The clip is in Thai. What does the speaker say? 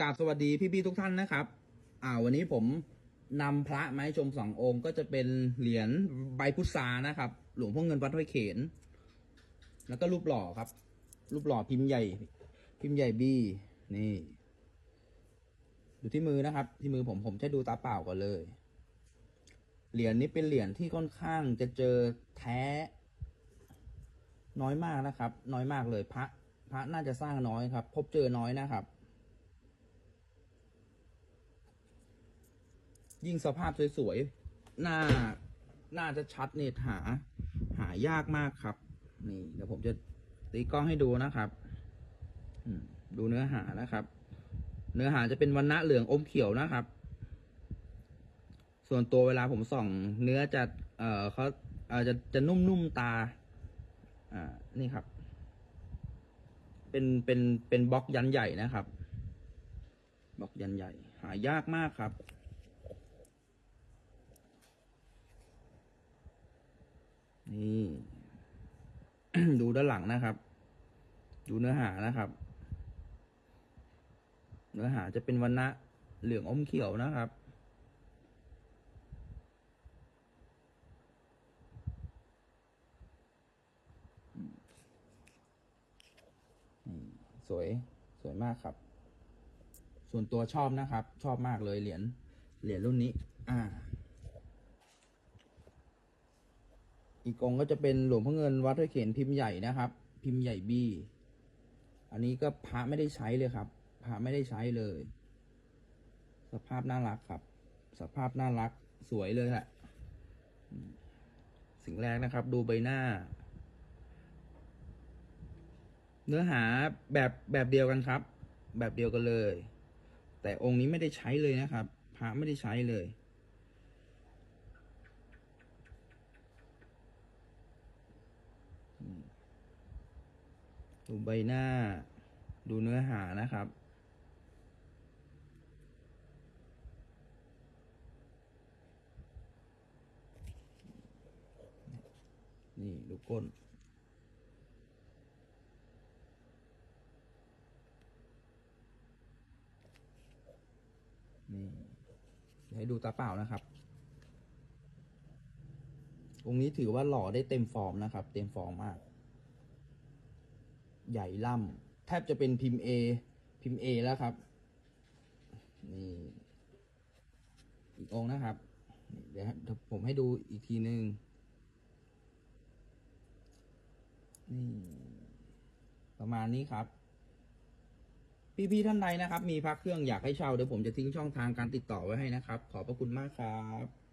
กราบสวัสดีพี่ๆทุกท่านนะครับ อ่า วันนี้ผมนำพระมาให้ชมสององค์ ก็จะเป็นเหรียญใบพุทรานะครับ หลวงพ่อเงินวัดห้วยเขน แล้วก็รูปหล่อครับ รูปหล่อพิมพ์ใหญ่ พิมพ์ใหญ่บีนี่อยู่ที่มือนะครับ ที่มือผมผมจะดูตาเปล่าก่อนเลย เหรียญนี้เป็นเหรียญที่ค่อนข้างจะเจอแท้ น้อยมากนะครับ น้อยมากเลยพระ พระน่าจะสร้างน้อยครับ พบเจอน้อยนะครับ ยิ่งสภาพสวยๆ หน้าน่าจะชัดเนี่ยหา หายากมากครับ นี่เดี๋ยวผมจะตีกล้องให้ดูนะครับดูเนื้อหานะครับ เนื้อหาจะเป็นวันณะเหลืองอมเขียวนะครับ ส่วนตัวเวลาผมส่อง เนื้อจะ เอ่อเขาเอ่อจะจะนุ่มๆตา อ่า นี่ครับ เป็น เป็น เป็นบล็อกยันใหญ่นะครับ บล็อกยันใหญ่ หายากมากครับ นี่ ดูด้านหลังนะครับ ดูเนื้อหานะครับ เนื้อหาจะเป็นวันณะเหลืองอมเขียวนะครับสวยสวยมากครับ ส่วนตัวชอบนะครับ ชอบมากเลยเหรียญเหรียญรุ่นนี้ อ่า อีกองก็จะเป็นหลวงพ่อเงินวัดห้วยเขนพิมพ์ใหญ่นะครับ พิมพ์ใหญ่บีอันนี้ก็พระไม่ได้ใช้เลยครับพระไม่ได้ใช้เลย สภาพน่ารักครับ สภาพน่ารักสวยเลยแหละสิ่งแรกนะครับ ดูใบหน้า เนื้อหาแบบแบบเดียวกันครับ แบบเดียวกันเลย แต่องค์นี้ไม่ได้ใช้เลยนะครับพระไม่ได้ใช้เลย ดูใบหน้า ดูเนื้อหานะครับ นี่ดูก้นนี่ให้ดูตาเปล่านะครับ องค์นี้ถือว่าหล่อได้เต็มฟอร์มนะครับ เต็มฟอร์มมาก ใหญ่ล่ำแทบจะเป็นพิมพ์ A พิมพ์ A แล้วครับ นี่อีกองนะครับเดี๋ยวเดี๋ยวผมให้ดูอีกทีหนึ่งนี่ประมาณนี้ครับ พี่ๆท่านใดนะครับ มีพระเครื่องอยากให้เช่าเดี๋ยวผมจะทิ้งช่องทางการติดต่อไว้ให้นะครับ ขอบพระคุณมากครับ